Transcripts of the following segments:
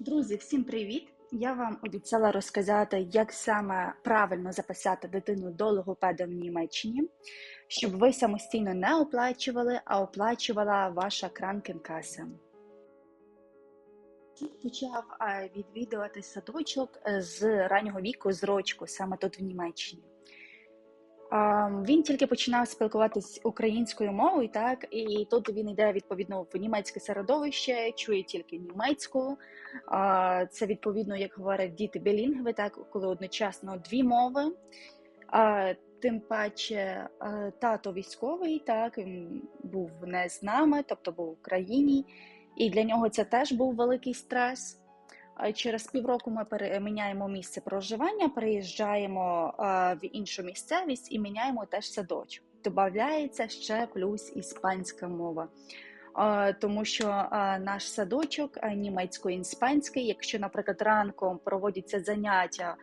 Друзі, всім привіт! Я вам обіцяла розказати, як саме правильно записати дитину до логопеда в Німеччині, щоб ви самостійно не оплачували, а оплачувала ваша кранкенкаса. Він почав е, відвідувати садочок е, з раннього віку з рочку, саме тут в Німеччині. Він тільки починав спілкуватись українською мовою, так і тут він йде відповідно в німецьке середовище, чує тільки німецьку. Це відповідно, як говорять діти білінгви, так коли одночасно дві мови. Тим паче тато військовий, так він був не з нами, тобто був в Україні, і для нього це теж був великий стрес. Через півроку ми переміняємо місце проживання, переїжджаємо в іншу місцевість і міняємо теж садочок. Додається ще плюс іспанська мова. Тому що наш садочок німецько-іспанський, якщо, наприклад, ранком проводяться заняття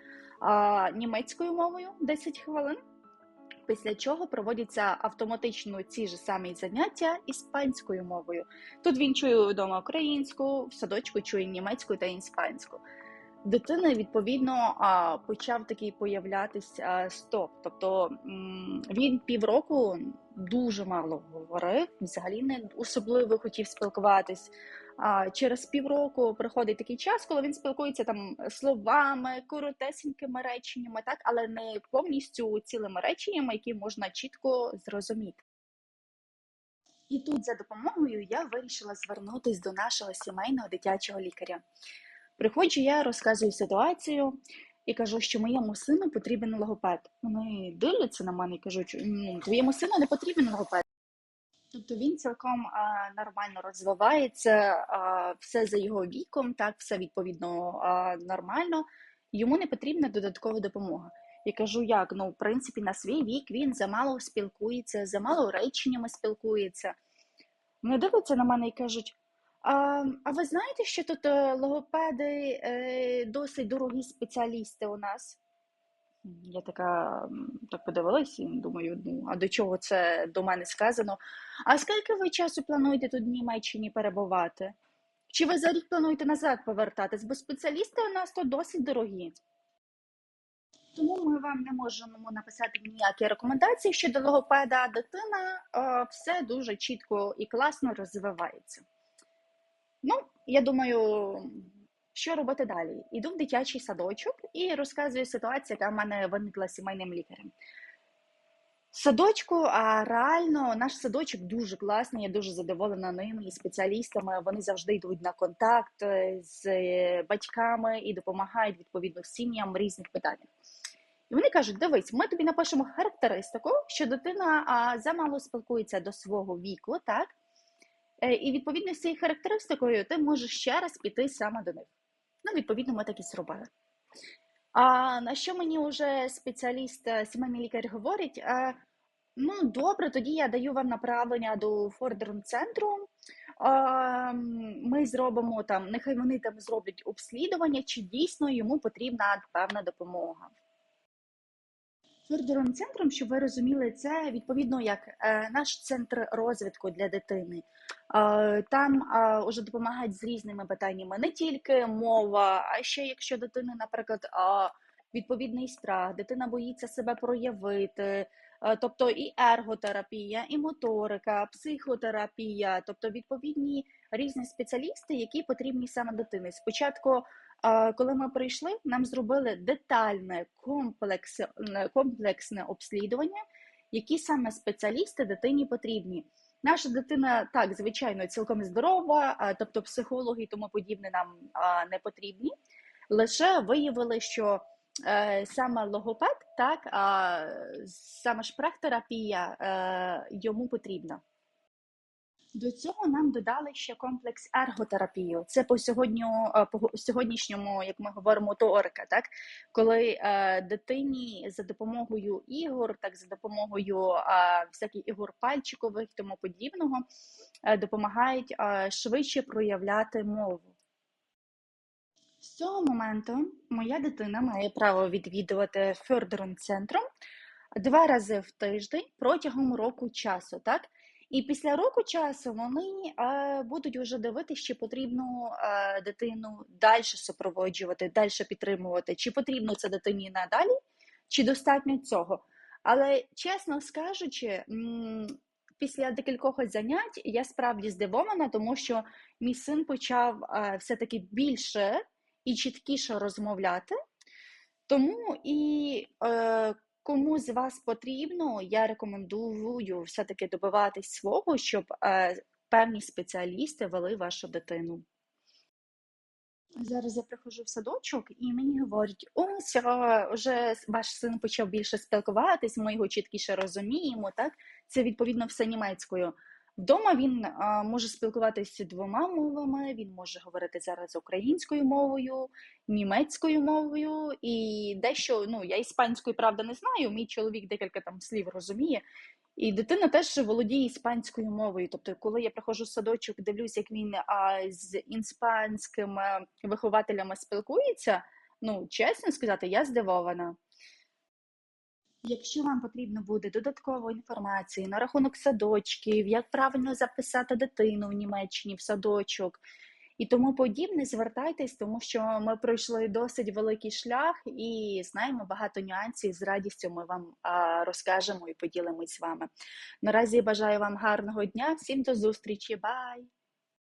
німецькою мовою 10 хвилин, після чого проводяться автоматично ці ж самі заняття іспанською мовою. Тут він чує вдома українську, в садочку чує німецьку та іспанську. Дитина, відповідно, почав такий появлятись стоп. Тобто він півроку дуже мало говорив, взагалі не особливо хотів спілкуватись. А через півроку приходить такий час, коли він спілкується там словами, коротесенькими реченнями, так, але не повністю цілими реченнями, які можна чітко зрозуміти. І тут за допомогою я вирішила звернутися до нашого сімейного дитячого лікаря. Приходжу, я розказую ситуацію і кажу, що моєму сину потрібен логопед. Вони дивляться на мене і кажуть, твоєму сину не потрібен логопед. Тобто він цілком а, нормально розвивається, а, все за його віком, так, все відповідно а, нормально. Йому не потрібна додаткова допомога. Я кажу, як? Ну, в принципі, на свій вік він замало спілкується, замало реченнями спілкується. Вони дивляться на мене і кажуть: а а ви знаєте, що тут е, логопеди е, досить дорогі спеціалісти у нас? Я така так подивилась і думаю, ну а до чого це до мене сказано? А скільки ви часу плануєте тут в Німеччині перебувати? Чи ви за рік плануєте назад повертатись? Бо спеціалісти у нас тут досить дорогі. Тому ми вам не можемо написати ніякі рекомендації щодо логопеда, дитина все дуже чітко і класно розвивається. Ну, я думаю, що робити далі? Іду в дитячий садочок і розказую ситуацію, яка в мене виникла сімейним лікарем. Садочку, а реально наш садочок дуже класний, я дуже задоволена ними і спеціалістами. Вони завжди йдуть на контакт е, з батьками і допомагають відповідно сім'ям в різних питаннях. І вони кажуть: дивись, ми тобі напишемо характеристику, що дитина а, замало спілкується до свого віку, так? Е, і відповідно з цією характеристикою ти можеш ще раз піти саме до них. Ну, відповідно, ми так і зробили. А на що мені вже спеціаліст, е, сімейний лікар говорить? Ну, добре, тоді я даю вам направлення до фордерн центру. Ми зробимо там, нехай вони там зроблять обслідування, чи дійсно йому потрібна певна допомога. Фордером центром, щоб ви розуміли, це відповідно як е, наш центр розвитку для дитини. Е, там е, вже допомагають з різними питаннями не тільки мова, а ще якщо дитина, наприклад, е, відповідний страх, дитина боїться себе проявити. Е, тобто і ерготерапія, і моторика, психотерапія, тобто відповідні різні спеціалісти, які потрібні саме дитини. Спочатку коли ми прийшли, нам зробили детальне комплексне, комплексне обслідування, які саме спеціалісти дитині потрібні. Наша дитина так, звичайно, цілком здорова, тобто психологи і тому подібне нам не потрібні. Лише виявили, що е, саме логопед, так, саме шпрехтерапія е, йому потрібна. До цього нам додали ще комплекс ерготерапію. Це по сьогодню, е, по сьогоднішньому, як ми говоримо, теорика, так коли е, дитині за допомогою ігор, так за допомогою е, всяких ігор пальчикових тому подібного, е, допомагають е, швидше проявляти мову. З цього моменту моя дитина має право відвідувати фердером центром два рази в тиждень протягом року часу, так І після року часу вони е, будуть вже дивитися, чи потрібно е, дитину далі супроводжувати, далі підтримувати, чи потрібно це дитині надалі, чи достатньо цього. Але чесно скажучи, після декількох занять я справді здивована, тому що мій син почав е, все-таки більше і чіткіше розмовляти. Тому і е, кому з вас потрібно, я рекомендую все-таки добиватись свого, щоб е, певні спеціалісти вели вашу дитину. Зараз я приходжу в садочок, і мені говорять: ось вже ваш син почав більше спілкуватись, ми його чіткіше розуміємо. Так, це відповідно все німецькою. Вдома він а, може спілкуватися двома мовами. Він може говорити зараз українською мовою, німецькою мовою і дещо. Ну я іспанської правда не знаю. Мій чоловік декілька там слів розуміє. І дитина теж володіє іспанською мовою. Тобто, коли я приходжу в садочок, дивлюсь, як він а, з іспанськими вихователями спілкується. Ну, чесно сказати, я здивована. Якщо вам потрібно буде додаткової інформації на рахунок садочків, як правильно записати дитину в Німеччині в садочок і тому подібне, звертайтесь, тому що ми пройшли досить великий шлях і знаємо багато нюансів. З радістю ми вам розкажемо і поділимось з вами. Наразі бажаю вам гарного дня, всім до зустрічі, бай!